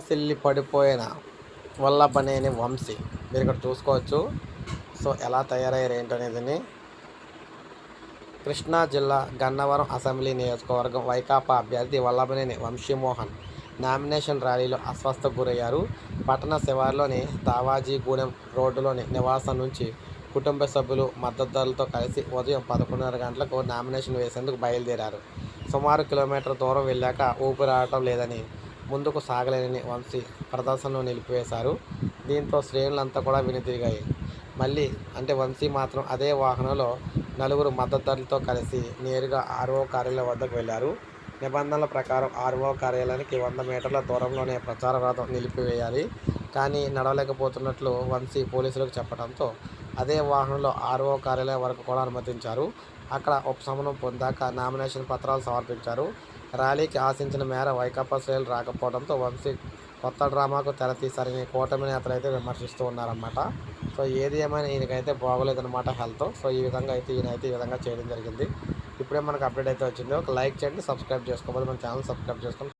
Silly పడిపోయిన వల్లభనేని వంశీ. మీరు ఇక్కడ చూసుకోవచ్చు. సో ఎలా తయారయ్యారు ఏంటనేది కృష్ణా జిల్లా గన్నవరం అసెంబ్లీ నియోజకవర్గం వైకాపా అభ్యర్థి వల్లభనేని వంశీమోహన్ నామినేషన్ ర్యాలీలో అస్వస్థకు గురయ్యారు. పట్టణ శివార్లోని దావాజీగూడెం రోడ్డులోని నివాసం నుంచి కుటుంబ సభ్యులు మద్దతుదారులతో కలిసి ఉదయం పదకొండున్నర గంటలకు నామినేషన్ వేసేందుకు బయలుదేరారు. సుమారు కిలోమీటర్ దూరం వెళ్ళాక ఊపిరాడటం లేదని ముందుకు సాగలేని వంశీ ప్రదర్శనను నిలిపివేశారు. దీంతో శ్రేణులంతా కూడా వెనుతిరిగాయి మళ్ళీ అంటే వంశీ మాత్రం అదే వాహనంలో నలుగురు మద్దతుదారులతో కలిసి నేరుగా ఆర్ఓ కార్యాలయం వద్దకు వెళ్ళారు. నిబంధనల ప్రకారం ఆర్ఓ కార్యాలయానికి వంద మీటర్ల దూరంలోనే ప్రచార రథం నిలిపివేయాలి. కానీ నడవలేకపోతున్నట్లు వంశీ పోలీసులకు చెప్పడంతో అదే వాహనంలో ఆర్ఓ కార్యాలయం వరకు కూడా అనుమతించారు. అక్కడ ఉపశమనం పొందాక నామినేషన్ పత్రాలు సమర్పించారు. ర్యాలీకి ఆశించిన మేర వైకాపా శ్రేణులు రాకపోవడంతో వంశీ కొత్త డ్రామాకు తెరతీశారని కూటమి నేతలు అయితే విమర్శిస్తూ ఉన్నారన్నమాట. సో ఏది ఏమైనా ఈయనకైతే బాగోలేదన్నమాట హెల్త్. సో ఈ విధంగా అయితే ఈయన అయితే ఈ విధంగా చేయడం జరిగింది. ఇప్పుడే మనకు అప్డేట్ అయితే వచ్చింది. ఒక లైక్ చేయండి సబ్స్క్రైబ్ చేసుకోవాలి. మన ఛానల్ సబ్స్క్రైబ్ చేసుకోండి